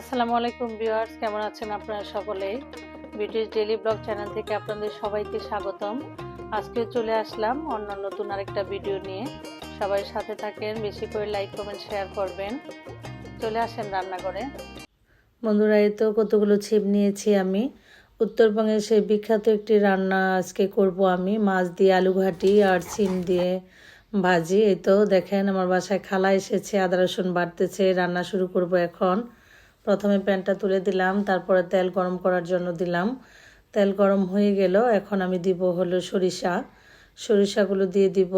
আসসালামু আলাইকুম ভিউয়ার্স, কেমন আছেন আপনারা সকলেই ব্রিটিশ ডেইলি ব্লগ চ্যানেল থেকে আপনাদের সবাইকে স্বাগতম। আজকেও চলে আসলাম অন্য নতুন আরেকটা ভিডিও নিয়ে। সবাই সাথে থাকেন, বেশি করে লাইক, কমেন্ট, শেয়ার করবেন। চলে আসেন রান্নাঘরে। বন্ধুরা, এই তো কতগুলো ছিপ নিয়েছি আমি। উত্তরবঙ্গের সেই বিখ্যাত একটি রান্না আজকে করব আমি। মাছ দিয়ে আলু ঘাটি আর সিম দিয়ে ভাজি। এই তো দেখেন, আমার বাসায় খালা এসেছে, আদা রসুন বাড়তেছে, রান্না শুরু করব এখন। প্রথমে প্যানটা তুলে দিলাম, তারপরে তেল গরম করার জন্য দিলাম। তেল গরম হয়ে গেল, এখন আমি দিব হলো সরিষা। সরিষাগুলো দিয়ে দিব।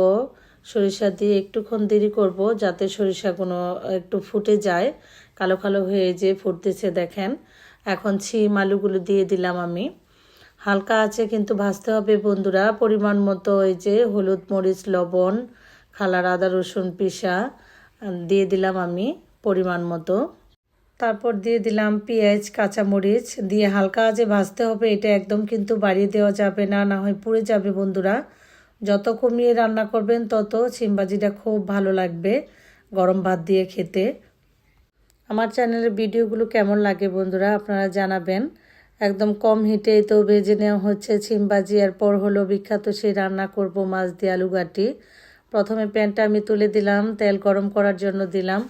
সরিষা দিয়ে একটুক্ষণ দেরি করব যাতে সরিষাগুলো একটু ফুটে যায়। কালো কালো হয়ে যে ফুটতেছে দেখেন। এখন ছিম আলুগুলো দিয়ে দিলাম আমি। হালকা আছে কিন্তু ভাজতে হবে বন্ধুরা। পরিমাণ মতো ওই যে হলুদ মরিচ, লবণ, খালার আদা, রসুন, পিসা দিয়ে দিলাম আমি পরিমাণ মতো। তারপর দিয়ে দিলাম পেঁয়াজ, কাঁচামরিচ, দিয়ে হালকা আজে ভাজতে হবে। এটা একদম কিন্তু বাড়িয়ে দেওয়া যাবে না না হয় পুড়ে যাবে বন্ধুরা। যত কমিয়ে রান্না করবেন, তত সিমবাজিটা খুব ভালো লাগবে গরম ভাত দিয়ে খেতে। আমার চ্যানেলের ভিডিওগুলো কেমন লাগে বন্ধুরা, আপনারা জানাবেন। একদম কম হিটে তো ভেজে নেওয়া হচ্ছে সিমবাজি এরপর হলো বিখ্যাত সেই রান্না করব মাছ দিয়ে আলু গাটি প্রথমে প্যানটা আমি তুলে দিলাম, তেল গরম করার জন্য দিলাম।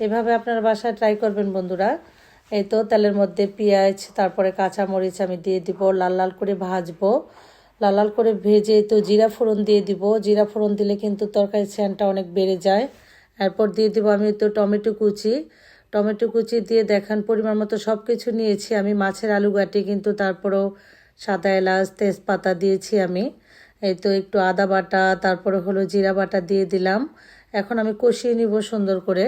এভাবে আপনার বাসায় ট্রাই করবেন বন্ধুরা। এই তো তেলের মধ্যে পেঁয়াজ, তারপরে কাঁচা মরিচ আমি দিয়ে দিব, লাল লাল করে ভাজবো। লাল লাল করে ভেজে তো জিরা ফোড়ন দিয়ে দিব। জিরা ফোড়ন দিলে কিন্তু তরকারি স্যানটা অনেক বেড়ে যায়। এরপর দিয়ে দিব আমি তো টমেটো কুচি। টমেটো কুচি দিয়ে দেখান পরিমাণ মতো সব কিছু নিয়েছি আমি। মাছের আলু গাটি কিন্তু তারপরেও সাদা এলাচ, তেজপাতা দিয়েছি আমি। এই তো একটু আদা বাটা, তারপরে হলো জিরা বাটা দিয়ে দিলাম। এখন আমি কষিয়ে নিব সুন্দর করে।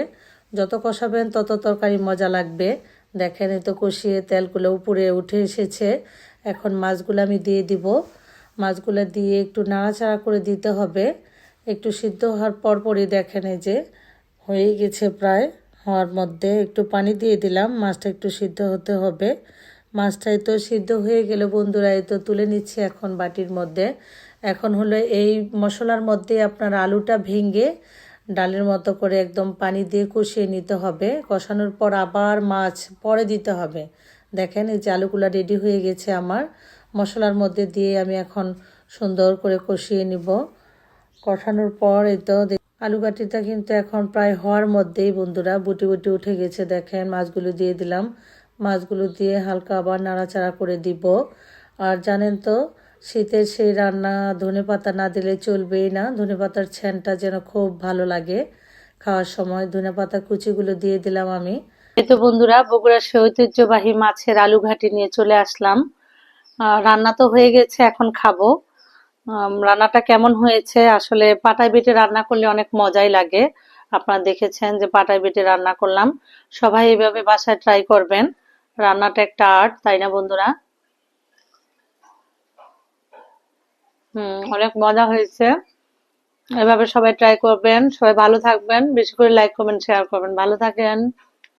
যত কষাবেন, তত তরকারি মজা লাগবে। দেখেন তো কষিয়ে তেলগুলো উপরে উঠে এসেছে। এখন মাছগুলো আমি দিয়ে দিব। মাছগুলো দিয়ে একটু নাড়াচাড়া করে দিতে হবে। একটু সিদ্ধ হওয়ার পরপরই দেখেন, এই যে হয়ে গেছে প্রায়। হওয়ার মধ্যে একটু পানি দিয়ে দিলাম, মাছটা একটু সিদ্ধ হতে হবে। মাছটাই তো সিদ্ধ হয়ে গেলে বন্ধুরা, এই তো তুলে নিচ্ছি এখন বাটির মধ্যে। এখন হলো এই মশলার মধ্যে আপনার আলুটা ভেঙে ডালের মতো করে একদম পানি দিয়ে কষিয়ে নিতে হবে। কষানোর পর আবার মাছ পরে দিতে হবে। দেখেন, এই যে আলুগুলো রেডি হয়ে গেছে আমার। মশলার মধ্যে দিয়ে আমি এখন সুন্দর করে কষিয়ে নিব। কষানোর পর এই তো আলু গাটিটা কিন্তু এখন প্রায় হওয়ার মধ্যেই বন্ধুরা, বুটি বুটি উঠে গেছে। দেখেন, মাছগুলো দিয়ে দিলাম। মাছগুলো দিয়ে হালকা আবার নাড়াচাড়া করে দিব। আর জানেন তো শীতের সেই রান্না, ধনে পাতা না দিলে চলবেই না। ধনে পাতার ছ্যানটা যেন খুব ভালো লাগে খাওয়ার সময়। ধনে পাতা কুচিগুলো দিয়ে দিলাম আমি। তো বন্ধুরা বগুড়ার সে ঐতিহ্যবাহী মাছের আলু ঘাটি নিয়ে চলে আসলাম। রান্না তো হয়ে গেছে, এখন খাব। রান্নাটা কেমন হয়েছে? আসলে পাটায় বেটে রান্না করলে অনেক মজাই লাগে। আপনারা দেখেছেন যে পাটায় বেটে রান্না করলাম। সবাই এইভাবে বাসায় ট্রাই করবেন। রান্নাটা একটা আর্ট তাই না বন্ধুরা? হুম, অনেক মজা হয়েছে। এভাবে সবাই ট্রাই করবেন, সবাই ভালো থাকবেন, বেশি করে লাইক কমেন্ট শেয়ার করবেন। ভালো থাকেন।